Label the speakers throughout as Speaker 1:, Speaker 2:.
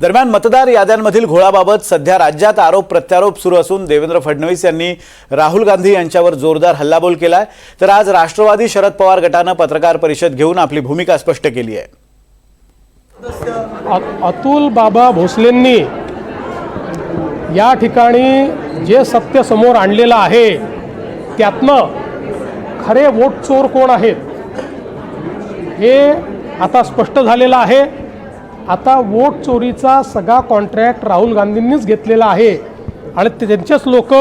Speaker 1: दरम्यान मतदार याद्यांमधील घोळाबाबत सध्या राज्यात आरोप प्रत्यारोप सुरू असून देवेंद्र फडणवीस यांनी राहुल गांधी यांच्यावर जोरदार हल्लाबोल केलाय. तर आज राष्ट्रवादी शरद पवार गटानं पत्रकार परिषद घेऊन आपली भूमिका स्पष्ट केली आहे.
Speaker 2: अतुल बाबा भोसलेंनी या ठिकाणी जे सत्य समोर आणलेलं आहे त्यातनं खरे वोट चोर कोण आहेत? हे आता स्पष्ट झालेलं आहे. आता वोट चोरीचा सगळा कॉन्ट्रॅक्ट राहुल गांधींनीच घेतलेला आहे. आणि ते- त्यांचेच लोक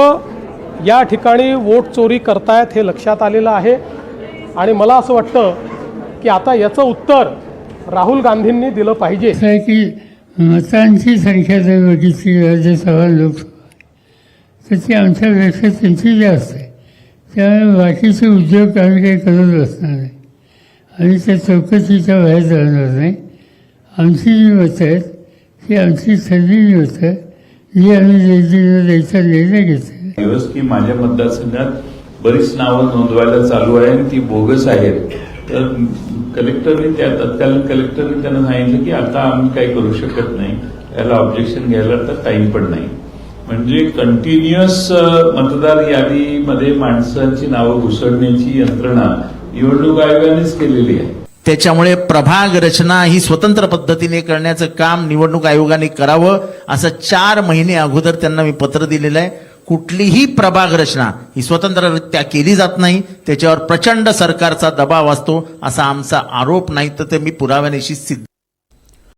Speaker 2: या ठिकाणी वोट चोरी करतायत हे लक्षात आलेलं आहे. आणि मला असं वाटतं की आता याचं उत्तर राहुल गांधींनी दिलं पाहिजे.
Speaker 3: असं आहे की मतांची संख्या जर बघितली राज्यसभा लोकसभा तर ती आमच्यापेक्षा त्यांची जास्त आहे. त्यामुळे बाकीचे उद्योग आम्ही काही करत बसणार नाही आणि त्या चौकशीच्या बाहेर जाणार नाही. आमची जी मतं आहेत ती आमची ठरलेली मतं जी आम्ही द्यायचा निर्णय घेतो
Speaker 4: दिवस की माझ्या मतदारसंघात बरीच नावं नोंदवायला चालू आहे आणि ती बोगस आहेत. तर कलेक्टरने त्या तत्कालीन कलेक्टरने त्यांना सांगितलं की आता आम्ही काही करू शकत नाही. याला ऑब्जेक्शन घ्यायला तर टाइम पण नाही. म्हणजे कंटिन्युअस मतदार यादीमध्ये माणसांची नावं घुसडण्याची यंत्रणा निवडणूक आयोगानेच केलेली आहे.
Speaker 5: त्याच्यामुळे प्रभाग रचना ही स्वतंत्र पद्धतीने करण्याचं काम निवडणूक आयोगाने करावं असं चार महिने अगोदर त्यांना मी पत्र दिलेलं आहे. कुठलीही प्रभाग रचना ही स्वतंत्ररित्या केली जात नाही. त्याच्यावर प्रचंड सरकारचा दबाव असतो असा आमचा आरोप नाही तर ते मी पुराव्यानिशी सिद्ध